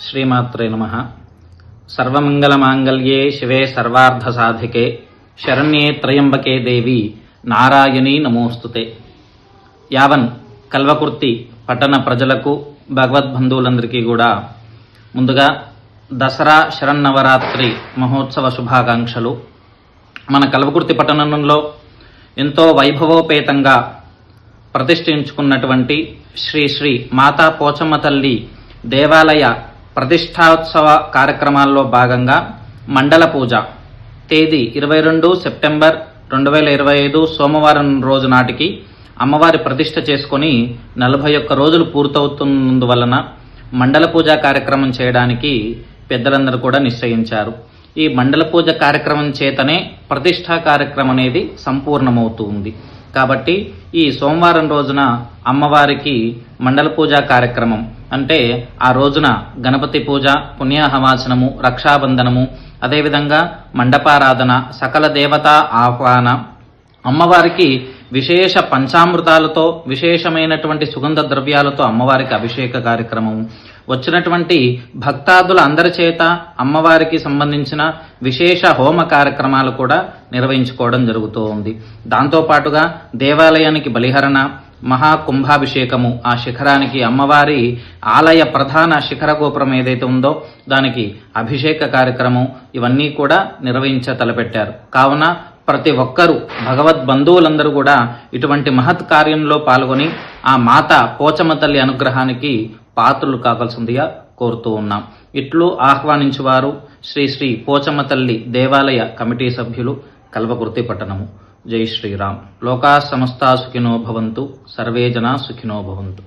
శ్రీమాత్రే నమ. సర్వమంగళమాంగళ్యే శివే సర్వార్థసాధికే శరణ్యే త్రయంబకే దేవి నారాయణీ నమోస్తుతే. యావన్ కల్వకుర్తి పట్టణ ప్రజలకు భగవద్బంధువులందరికీ కూడా ముందుగా దసరా శరన్నవరాత్రి మహోత్సవ శుభాకాంక్షలు. మన కల్వకుర్తి పట్టణంలో ఎంతో వైభవోపేతంగా ప్రతిష్ఠించుకున్నటువంటి శ్రీ శ్రీ మాతా పోచమ్మ తల్లి దేవాలయ ప్రతిష్టాత్సవ కార్యక్రమాల్లో భాగంగా మండల పూజ. తేదీ ఇరవై రెండు సెప్టెంబర్ రెండు వేల ఇరవై ఐదు సోమవారం రోజు నాటికి అమ్మవారి ప్రతిష్ట చేసుకొని నలభై ఒక్క రోజులు పూర్తవుతున్నందువలన మండల పూజ కార్యక్రమం చేయడానికి పెద్దలందరూ కూడా నిశ్చయించారు. ఈ మండల పూజ కార్యక్రమం చేతనే ప్రతిష్టా కార్యక్రమం అనేది సంపూర్ణమవుతూ ఉంది. కాబట్టి ఈ సోమవారం రోజున అమ్మవారికి మండల పూజ కార్యక్రమం. అంటే ఆ రోజున గణపతి పూజ పుణ్యాహవాచనము రక్షాబంధనము అదేవిధంగా మండపారాధన సకల దేవతా ఆహ్వాన. అమ్మవారికి విశేష పంచామృతాలతో విశేషమైనటువంటి సుగంధ ద్రవ్యాలతో అమ్మవారికి అభిషేక కార్యక్రమం వచ్చినటువంటి భక్తాదుల అందరి చేత అమ్మవారికి సంబంధించిన విశేష హోమ కార్యక్రమాలు కూడా నిర్వహించుకోవడం జరుగుతూ ఉంది. దాంతోపాటుగా దేవాలయానికి బలిహరణ మహాకుంభాభిషేకము. ఆ శిఖరానికి అమ్మవారి ఆలయ ప్రధాన శిఖర గోపురం ఏదైతే ఉందో దానికి అభిషేక కార్యక్రమం ఇవన్నీ కూడా నిర్వహించ తలపెట్టారు. కావున ప్రతి ఒక్కరూ భగవద్ బంధువులందరూ కూడా ఇటువంటి మహత్ కార్యంలో పాల్గొని ఆ మాత పోచమ్మ తల్లి అనుగ్రహానికి పాత్రలు కావాల్సిందిగా కోరుతూ ఉన్నాం. ఇట్లు ఆహ్వానించువారు శ్రీ శ్రీ పోచమ్మ తల్లి దేవాలయ కమిటీ సభ్యులు కల్వకుర్తి పట్టణము. జై శ్రీరామ్. లోకా సమస్తా సుఖినో భవంతు సర్వే జనా సుఖినో భవంతు.